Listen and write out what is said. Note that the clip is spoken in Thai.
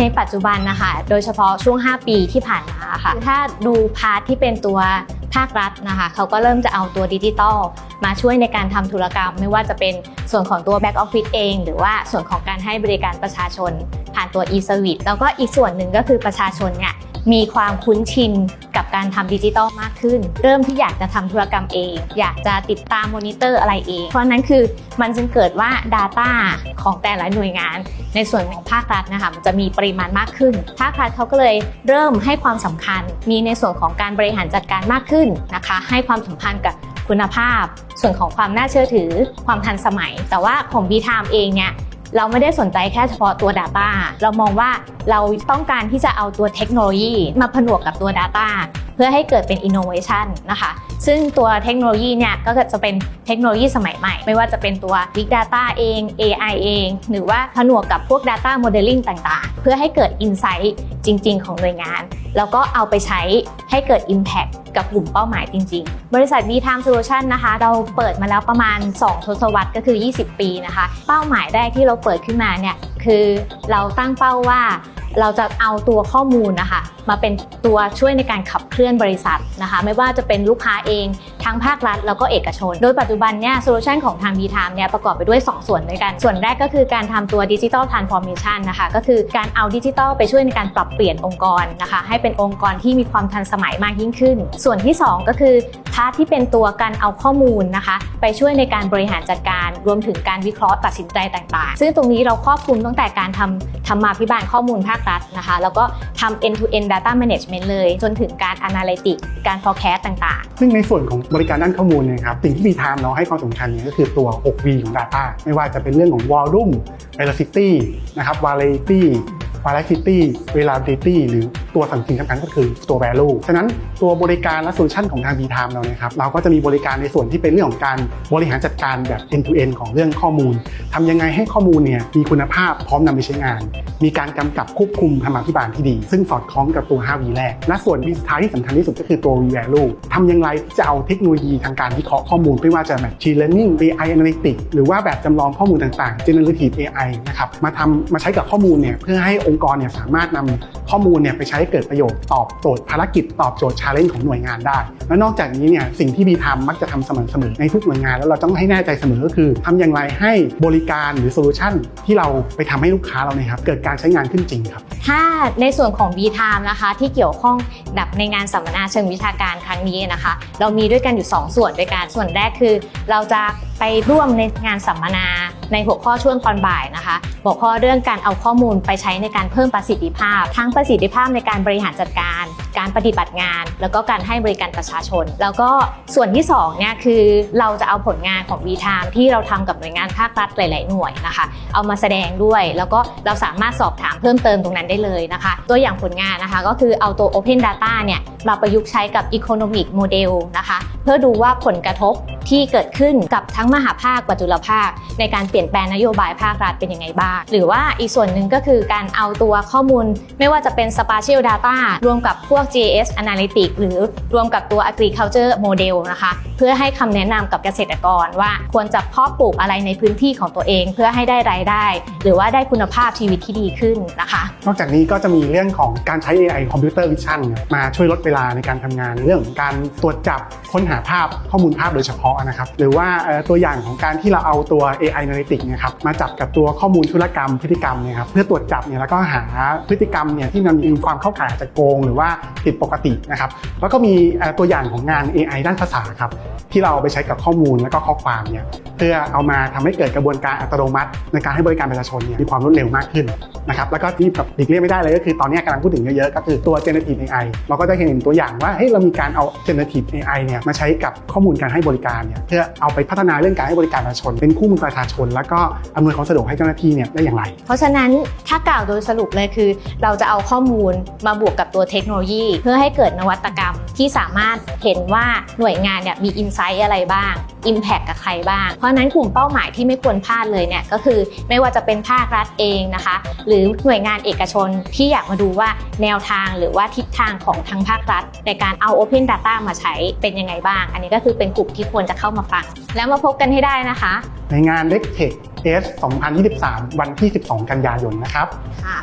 ในปัจจุบันนะคะ โดยเฉพาะช่วง 5 ปีที่ผ่านมาค่ะ ถ้าดูพาร์ทที่เป็นตัวภาครัฐนะคะ เขาก็เริ่มจะเอาตัวดิจิทัลมาช่วยในการทำธุรกรรม ไม่ว่าจะเป็นส่วนของตัวแบ็กออฟฟิศเอง หรือว่าส่วนของการให้บริการประชาชน ผ่านตัว e-service แล้วก็อีกส่วนหนึ่งก็คือประชาชนเนี่ย มีความคุ้นชินกับการทำดิจิทัลมากขึ้น เริ่มที่อยากจะทำธุรกรรมเอง อยากจะติดตามมอนิเตอร์อะไรเอง เพราะนั้นคือมันจึงเกิดว่า Data ของแต่ละหน่วยงาน ในส่วนของภาครัฐนะคะมันจะมีปริมาณมากขึ้น ภาครัฐเขาก็เลยเริ่มให้ความสำคัญ มีในส่วนของการบริหารจัดการมากขึ้นนะคะ ให้ความสำคัญกับคุณภาพ ส่วนของความน่าเชื่อถือ ความทันสมัย แต่ว่าของ b t i m e เองเนี่ย เราไม่ได้สนใจแค่เฉพาะตัว Data เรามองว่าเราต้องการที่จะเอาตัวเทคโนโลยีมาผนวกกับตัว Data เพื่อให้เกิดเป็น Innovation นะคะ ซึ่งตัวเทคโนโลยีเนี่ยก็จะเป็นเทคโนโลยีสมัยใหม่ ไม่ว่าจะเป็นตัว Big Data เอง AI เอง หรือว่าผนวกกับพวก Data Modeling ต่างๆ เพื่อให้เกิด Insight จริง ๆ ของหน่วยงาน แล้วก็เอาไปใช้ให้เกิด Impact กับกลุ่มเป้าหมายจริง ๆ บริษัท V-Time Solution นะคะ เราเปิดมาแล้วประมาณ 2 ทศวรรษก็คือ 20 ปีนะคะ เป้าหมายแรกที่เราเปิดขึ้นมาเนี่ยคือเราตั้งเป้าว่าเราจะเอาตัวข้อมูลนะคะ มาเป็นตัวช่วยในการขับเคลื่อนบริษัทนะคะ ไม่ว่าจะเป็นลูกค้าเองทั้งภาครัฐแล้วก็เอกชน โดยปัจจุบันเนี่ยโซลูชันของทาง b t i m e เนี่ยประกอบไปด้วย 2 ส่วนด้วยกัน ส่วนแรกก็คือการทำตัวดิจิ t a ลทรานส์ฟอร์เมชันนะคะ ก็คือการเอาดิจิทัลไปช่วยในการปรับเปลี่ยนองค์กรนะคะ ให้เป็นองค์กรที่มีความทันสมัยมากยิ่งขึ้น ส่วนที่ 2 ก็คือพาร์ทที่เป็นตัวการเอาข้อมูลนะคะ ไปช่วยในการบริหารจัดการรวมถึงการวิเคราะห์ตัดสินใจต่างๆ ซึ่งตรงนี้เราครอบคลุมตั้งแต่การทำธรรมาภิบาลข้อมูลภาครัฐนะคะ แล้วก็ทำ end to end data management เลย จนถึงการ analytic การ forecast ต่างๆ ซึ่งในส่วนของบริการด้านข้อมูลนะครับสิ่งที่มีทามเราให้ความสำคัญเนี่ยก็คือตัว 6V ของ Data ไม่ว่าจะเป็นเรื่องของ Volume Velocity นะครับ Variety Variety Reliability หรือ ตัวสำคัญสำคัญก็คือตัว Value ฉะนั้นตัวบริการและโซลูชันของทาง b t i m e เราเนี่ยครับเราก็จะมีบริการในส่วนที่เป็นเรื่องของการบริหารจัดการแบบ end to end ของเรื่องข้อมูลทำยังไงให้ข้อมูลเนี่ยมีคุณภาพพร้อมนำไปใช้งาน มีการกำกับควบคุมธรรมาภิบาลที่ดี ซึ่งสอดคล้องกับตัว 5V แรก และส่วนวิสุดท้ายที่สำคัญที่สุดก็คือตัว V value ทำย่างไรที่จะเอาเทคโนโลยีทางการวิเคราะห์ข้อมูลไม่ว่าจะแบบ machine learning AI analytics หรือว่าแบบจำลองข้อมูลต่างๆ generative AI นะครับมาทำมาใช้กับข้อมูลเนี่ยเพื่อให้องค์กรเนี่ยสามารถนำข้อมูลเนี่ยไปใช้ให้เกิดประโยชน์ตอบโจทย์ภารกิจตอบโจทย์ challenge ของหน่วยงานได้ และนอกจากนี้เนี่ยสิ่งที่บีทำมักจะทำเสมอๆในทุกหน่วยงานแล้วเราต้องให้แน่ใจเสมอก็คือทำอย่างไรให้บริการหรือโซลูชันที่เราไปทำให้ลูกค้าเราเนี่ยครับเกิดการใช้งานขึ้นจริงครับ ถ้าในส่วนของ b t i m e นะคะที่เกี่ยวข้องแบบในงานสัมมนาเชิงวิชาการครั้งนี้นะคะ เรามีด้วยกันอยู่ 2 ส่วนด้วยกันส่วนแรกคือ เราจะไปร่วมในงานสัมมนาในหัวข้อช่วงตอนบ่ายนะคะ หัวข้อเรื่องการเอาข้อมูลไปใช้ในการเพิ่มประสิทธิภาพ ทั้งประสิทธิภาพในการบริหารจัดการ การปฏิบัติงาน แล้วก็การให้บริการประชาชน แล้วก็ส่วนที่2เนี่ยคือเราจะเอาผลงานของ v t i m e ที่เราทำกับหน่วยงานภาครัฐหลาย ๆ หน่วยนะคะ เอามาแสดงด้วย แล้วก็เราสามารถสอบถามเพิ่มเติมตรงนั้นได้เลยนะคะ ตัวอย่างผลงานนะคะก็คือเอาตัว Open Data เนี่ยมาประยุกต์ใช้กับ Economic Model นะคะ เพื่อดูว่าผลกระทบ ที่เกิดขึ้นกับทั้งมหาภาคปัจจุลภาค ในการเปลี่ยนแปลงนโยบายภาครัฐเป็นยังไงบ้าง หรือว่าอีกส่วนหนึ่งก็คือการเอาตัวข้อมูล ไม่ว่าจะเป็น Spatial Data รวมกับพวก GIS Analytics หรือรวมกับตัว Agriculture Model นะคะ เพื่อให้คำแนะนำกับเกษตรกรว่าควรจะเพาะปลูกอะไรในพื้นที่ของตัวเอง เพื่อให้ได้รายได้ หรือว่าได้คุณภาพชีวิตที่ดีขึ้นนะคะ นอกจากนี้ก็จะมีเรื่องของการใช้ AI Computer Vision มาช่วยลดเวลาในการทำงาน เรื่องของการตรวจจับค้นหาภาพข้อมูลภาพโดยเฉพาะนะครับหรือว่าตัวอย่างของการที่เราเอาตัว AI Analytics นะครับมาจับกับตัวข้อมูลธุรกรรมพฤติกรรมเนี่ยครับเพื่อตรวจจับเนี่ยแล้วก็หาพฤติกรรมเนี่ยที่มันมีความเข้าข่ายอาจจะโกง หรือว่าผิดปกตินะครับแล้วก็มีตัวอย่างของงาน AI ด้านภาษาครับที่เราเอาไปใช้กับข้อมูลแล้วก็ข้อความเนี่ยเพื่อเอามาทำให้เกิดกระบวนการอัตโนมัติ ในการให้บริการประชาชนเนี่ยมีความรวดเร็วมากขึ้นนะครับแล้วก็ที่แบบหลีกเลี่ยงไม่ได้เลยก็คือตอนนี้กำลังพูดถึงเยอะๆก็คือตัว generative AI เราก็จะเห็นตัวอย่างว่าเฮ้ยเรามีการเอา generative AI เนี่ยมาใช้กับข้อมูลการให้บริการเนี่ยเพื่อเอาไปพัฒนาเรื่องการให้บริการประชาชน เป็นคู่มือประชาชน แล้วก็อำนวยความสะดวกให้เจ้าหน้าที่เนี่ยได้อย่างไร เพราะฉะนั้นถ้ากล่าวโดยสรุปเลยคือ เราจะเอาข้อมูลมาบวกกับตัวเทคโนโลยี เพื่อให้เกิดนวัตกรรมที่สามารถเห็นว่าหน่วยงานเนี่ยมีอินไซต์อะไรบ้าง Impact กับใครบ้าง เพราะฉะนั้นกลุ่มเป้าหมายที่ไม่ควรพลาดเลยเนี่ยก็คือไม่ว่าจะเป็นภาครัฐเองนะคะ หรือหน่วยงานเอกชนที่อยากมาดูว่าแนวทางหรือว่าทิศทางของทางภาครัฐ ในการเอา Open Data มาใช้เป็นยังไงบ้าง อันนี้ก็คือเป็นกลุ่มที่ควรจะเข้ามาฟัง แล้วมาพบกันให้ได้นะคะ ในงาน l e c t e c h S 2023 วันที่ 12 กันยายนนะครับค่ะ